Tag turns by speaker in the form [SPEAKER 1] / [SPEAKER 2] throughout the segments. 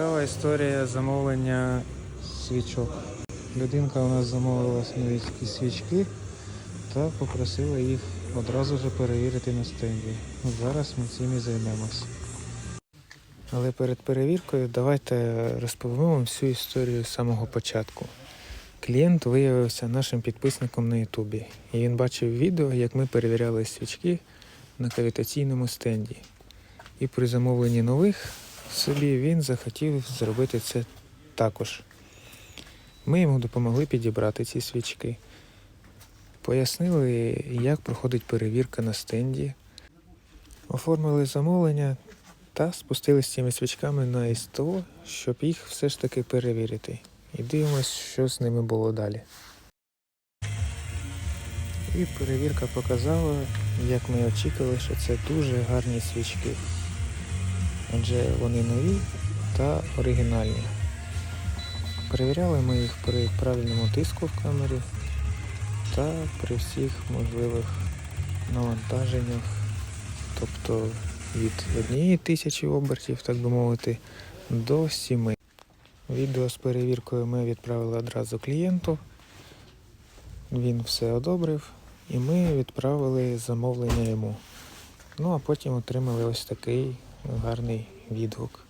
[SPEAKER 1] Цікава історія замовлення свічок. Людинка у нас замовила нові свічки та попросила їх одразу ж перевірити на стенді. Зараз ми цим і займемось. Але перед перевіркою давайте розповімо вам всю історію з самого початку. Клієнт виявився нашим підписником на Ютубі, і він бачив відео, як ми перевіряли свічки на кавітаційному стенді. І при замовленні нових собі він захотів зробити це також. Ми йому допомогли підібрати ці свічки, пояснили, як проходить перевірка на стенді, оформили замовлення та спустилися з цими свічками на СТО, щоб їх все ж таки перевірити. І дивимось, що з ними було далі. І перевірка показала, як ми очікували, що це дуже гарні свічки. Адже вони нові та оригінальні. Перевіряли ми їх при правильному тиску в камері та при всіх можливих навантаженнях, тобто від однієї тисячі обертів, так би мовити, до сіми. Відео з перевіркою ми відправили одразу клієнту. Він все одобрив, і ми відправили замовлення йому. Ну а потім отримали ось такий гарний відгук.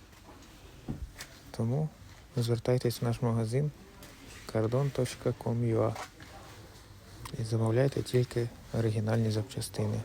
[SPEAKER 1] Тому звертайтесь в наш магазин cardon.com.ua і замовляйте тільки оригінальні запчастини.